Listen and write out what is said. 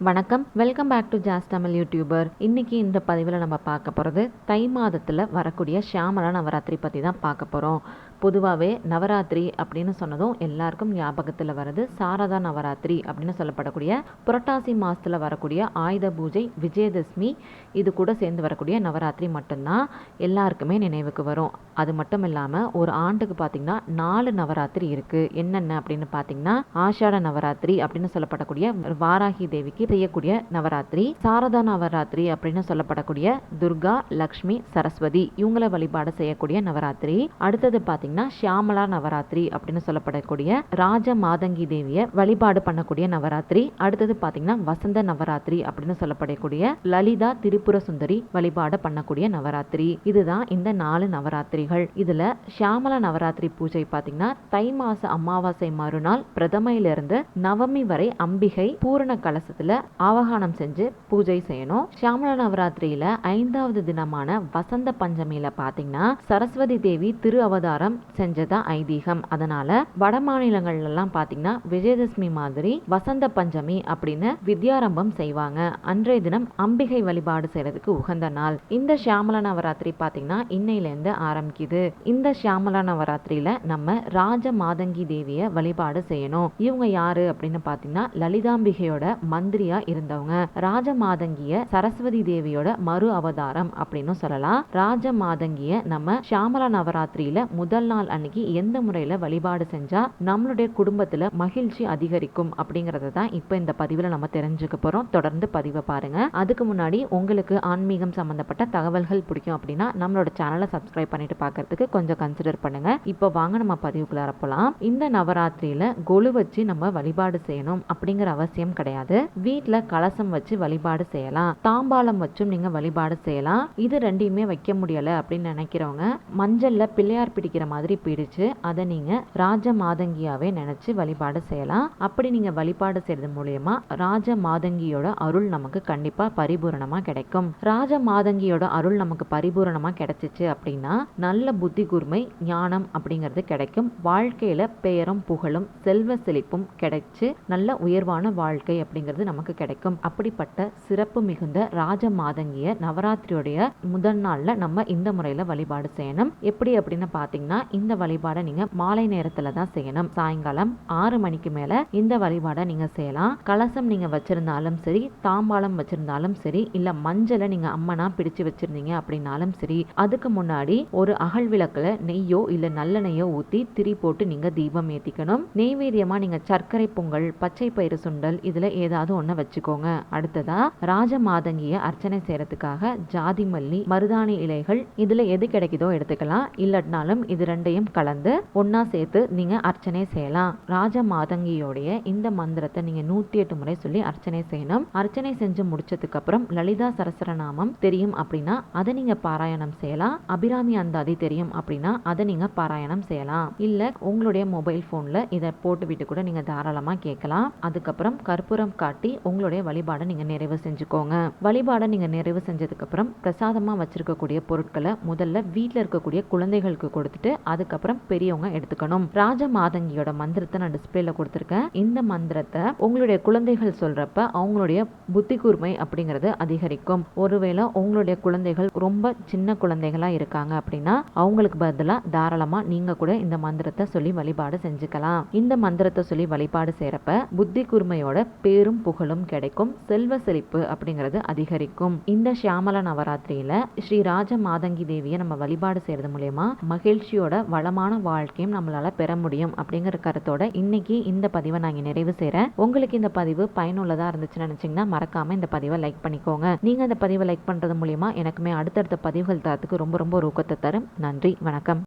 வணக்கம். Welcome back to Jas Tamil YouTuber இன்னைக்கு இந்த பதிவில் நம்ம பார்க்க போகிறது தை மாதத்தில் வரக்கூடிய ஷியாமலா நவராத்திரி பற்றி தான் பார்க்க போகிறோம் பொதுவாகவே நவராத்திரி அப்படின்னு சொன்னதும் எல்லாருக்கும் ஞாபகத்தில் வர்றது சாரதா நவராத்திரி அப்படின்னு சொல்லப்படக்கூடிய புரட்டாசி மாதத்தில் வரக்கூடிய ஆயுத பூஜை விஜயதசமி இது கூட சேர்ந்து வரக்கூடிய நவராத்திரி மட்டும்தான் எல்லாருக்குமே நினைவுக்கு வரும். அது மட்டும் இல்லாமல் ஒரு ஆண்டுக்கு பார்த்திங்கன்னா நாலு நவராத்திரி இருக்குது என்னென்ன அப்படின்னு பார்த்தீங்கன்னா ஆஷாட நவராத்திரி அப்படின்னு சொல்லப்படக்கூடிய வாராகி தேவிக்கு செய்யக்கூடிய நவராத்திரி சாரதா நவராத்திரி அப்படின்னு சொல்லப்படக்கூடிய துர்கா லக்ஷ்மி சரஸ்வதி இவங்களை வழிபாடு செய்யக்கூடிய நவராத்திரி. அடுத்தது பார்த்தீங்கன்னா ஷியாமலா நவராத்திரி அப்படின்னு சொல்லப்படக்கூடிய ராஜ மாதங்கி தேவியை வழிபாடு பண்ணக்கூடிய நவராத்திரி அடுத்தது பார்த்தீங்கன்னா வசந்த நவராத்திரி அப்படின்னு சொல்லப்படக்கூடிய லலிதா திரிபுர சுந்தரி வழிபாடு பண்ணக்கூடிய நவராத்திரி. இதுதான் இந்த நாலு நவராத்திரிகள். இதுல ஷியாமலா நவராத்திரி பூஜை பார்த்தீங்கன்னா தை மாச அமாவாசை மறுநாள் பிரதமையிலிருந்து நவமி வரை அம்பிகை பூரண கலசத்துல ஆவகானம் செஞ்சு பூஜை செய்யணும். ஷியாமலா நவராத்திரியில ஐந்தாவது தினமான வசந்த பஞ்சமியில பாத்தீங்கன்னா சரஸ்வதி தேவி திரு அவதாரம் செஞ்சதான் ஐதீகம். அதனால வட மாநிலங்கள்லாம் எல்லாம் பாத்தீங்கன்னா விஜயதசமி மாதிரி வசந்த பஞ்சமி அப்படின்னு வித்யாரம்பம் செய்வாங்க. அன்றைய தினம் அம்பிகை வழிபாடு செய்யறதுக்கு உகந்த நாள். இந்த சியாமல நவராத்திரி பாத்தீங்கன்னா இன்னையிலேருந்து ஆரம்பிக்குது. இந்த சியாமல நவராத்திரியில நம்ம ராஜ மாதங்கி தேவியை வழிபாடு செய்யணும். இவங்க யாரு அப்படின்னு பாத்தீங்கன்னா லலிதாம்பிகையோட மந்திரியா இருந்தவங்க. ராஜ மாதங்கிய சரஸ்வதி தேவியோட மறு அவதாரம் அப்படின்னு சொல்லலாம். ராஜ மாதங்கிய நம்ம சியாமல நவராத்திரியில முதல் நாள் அன்னைக்கு எந்த முறையில வழிபாடு செஞ்சா நம்மளுடைய குடும்பத்துல மகிழ்ச்சி அதிகரிக்கும் அப்படிங்கிறத தான் இப்போ இந்த பதிவில் நம்ம தெரிஞ்சுக்க போறோம். தொடர்ந்து பதிவை பாருங்க. அதுக்கு முன்னாடி உங்களுக்கு ஆன்மீகம் சம்மந்தப்பட்ட தகவல்கள் பிடிக்கும் அப்படின்னா நம்மளோட சேனலை சப்ஸ்கிரைப் பண்ணிட்டு பார்க்கறதுக்கு கொஞ்சம் கன்சிடர் பண்ணுங்க. இப்போ வாங்க நம்ம பதிவுக்குள்ள போகலாம் இந்த நவராத்திரியில கொலு வச்சு நம்ம வழிபாடு செய்யணும் அப்படிங்கிற அவசியம் கிடையாது. வீட்டில் கலசம் வச்சு வழிபாடு செய்யலாம். தாம்பாளம் வச்சும் நீங்க வழிபாடு செய்யலாம். இது ரெண்டையுமே வைக்க முடியல அப்படின்னு நினைக்கிறவங்க மஞ்சள்ல பிள்ளையார் பிடிக்கிற மாதிரி மாதிரி பிடிச்சு அதை நீங்க ராஜ மாதங்கியாவே நினைச்சு வழிபாடு செய்யலாம். அப்படி நீங்க வழிபாடு செய்யறது மூலயமா ராஜ மாதங்கியோட அருள் நமக்கு கண்டிப்பா பரிபூரணமா கிடைக்கும். ராஜ மாதங்கியோட அருள் நமக்கு பரிபூரணமா கிடைச்சிச்சு அப்படின்னா நல்ல புத்தி கூர்மை ஞானம் அப்படிங்கிறது கிடைக்கும். வாழ்க்கையில பெயரும் புகழும் செல்வ செழிப்பும் கிடைச்சு நல்ல உயர்வான வாழ்க்கை அப்படிங்கிறது நமக்கு கிடைக்கும். அப்படிப்பட்ட சிறப்பு மிகுந்த ராஜ மாதங்கிய நவராத்திரியுடைய முதல் நாள்ல நம்ம இந்த முறையில வழிபாடு செய்யணும். எப்படி அப்படின்னு பாத்தீங்கன்னா இந்த வழிபாடை நீங்க மாலை நேரத்துல தான் செய்யணும். சாயங்காலம் ஆறு மணிக்கு மேல இந்த வழிபாடை நீங்க செய்யலாம். கலசம் நீங்க வச்சிருந்தாலும் சரி தாம்பாளம் வச்சிருந்தாலும் சரி இல்ல மஞ்சளை நீங்க அம்மனா பிடிச்சு வச்சிருந்தீங்க அப்படின்னாலும் சரி அதுக்கு முன்னாடி ஒரு அகல் விளக்குல நெய்யோ இல்ல நல்லெண்ணெய்யோ ஊத்தி திரி போட்டு நீங்க தீபம் ஏத்திக்கணும். நெய்வேத்தியமா நீங்க சர்க்கரை பொங்கல் பச்சை பயிறு சுண்டல் இதுல ஏதாவது ஒண்ணு வச்சுக்கோங்க. அடுத்ததா ராஜ மாதங்கிய அர்ச்சனை செய்யறதுக்காக ஜாதி மல்லி மருதாணி இலைகள் இதுல எது கிடைக்குதோ எடுத்துக்கலாம். இல்லட்னாலும் இது ரெண்டையும் கலந்து ஒன்றா சேர்த்து நீங்க அர்ச்சனை செய்யலாம். ராஜ மாதங்கியோடைய இந்த மந்திரத்தை நீங்கள் நூற்றி எட்டு முறை சொல்லி அர்ச்சனை செய்யணும். அர்ச்சனை செஞ்சு முடிச்சதுக்கு அப்புறம் லலிதா சரஸ்வரநாமம் தெரியும் அப்படின்னா அதை நீங்கள் பாராயணம் செய்யலாம். அபிராமி அந்தாதி தெரியும் அப்படின்னா அதை நீங்கள் பாராயணம் செய்யலாம். இல்லை உங்களுடைய மொபைல் ஃபோனில் இதை போட்டுவிட்டு கூட நீங்கள் தாராளமாக கேட்கலாம். அதுக்கப்புறம் கற்பூரம் காட்டி உங்களுடைய வழிபாடை நீங்கள் நிறைவு செஞ்சுக்கோங்க. வழிபாடை நீங்க நிறைவு செஞ்சதுக்கப்புறம் பிரசாதமாக பிரசாதமா பொருட்களை முதல்ல வீட்டில் இருக்கக்கூடிய குழந்தைகளுக்கு கொடுத்துட்டு அதுக்கப்புறம் பெரியவங்க எடுத்துக்கணும். ராஜ மாதங்கியோட மந்திரத்தை நான் டிஸ்பிளேல கொடுத்துருக்கேன். இந்த மந்திரத்தை உங்களுடைய குழந்தைகள் சொல்றப்ப அவங்களுடைய புத்தி கூர்மை அப்படிங்கிறது அதிகரிக்கும். ஒருவேளை உங்களுடைய குழந்தைகள் ரொம்ப சின்ன குழந்தைகளா இருக்காங்க அப்படின்னா அவங்களுக்கு பதிலாக தாராளமா நீங்க கூட இந்த மந்திரத்தை சொல்லி வழிபாடு செஞ்சுக்கலாம். இந்த மந்திரத்தை சொல்லி வழிபாடு செய்யறப்ப புத்தி கூர்மையோட பேரும் புகழும் கிடைக்கும். செல்வ செழிப்பு அப்படிங்கிறது அதிகரிக்கும். இந்த ஷியாமலா நவராத்திரியில ஸ்ரீ ராஜ மாதங்கி தேவியை நம்ம வழிபாடு செய்யறது மூலயமா மகிழ்ச்சியோட வளமான வாழ்க்கையும் நம்மளால பெற முடியும் அப்படிங்கிற கருத்தோட இன்னைக்கு இந்த பதிவை நான் நிறைவு செய்யறேன் உங்களுக்கு இந்த பதிவு பயனுள்ளதா இருந்துச்சுன்னு நினைச்சீங்கன்னா மறக்காம இந்த பதிவை லைக் பண்ணிக்கோங்க. நீங்க இந்த பதிவை லைக் பண்றது மூலியமா எனக்குமே அடுத்தடுத்த பதிவுகள் தரத்துக்கு ரொம்ப ரொம்ப ஊக்கத்தை தரும். நன்றி வணக்கம்.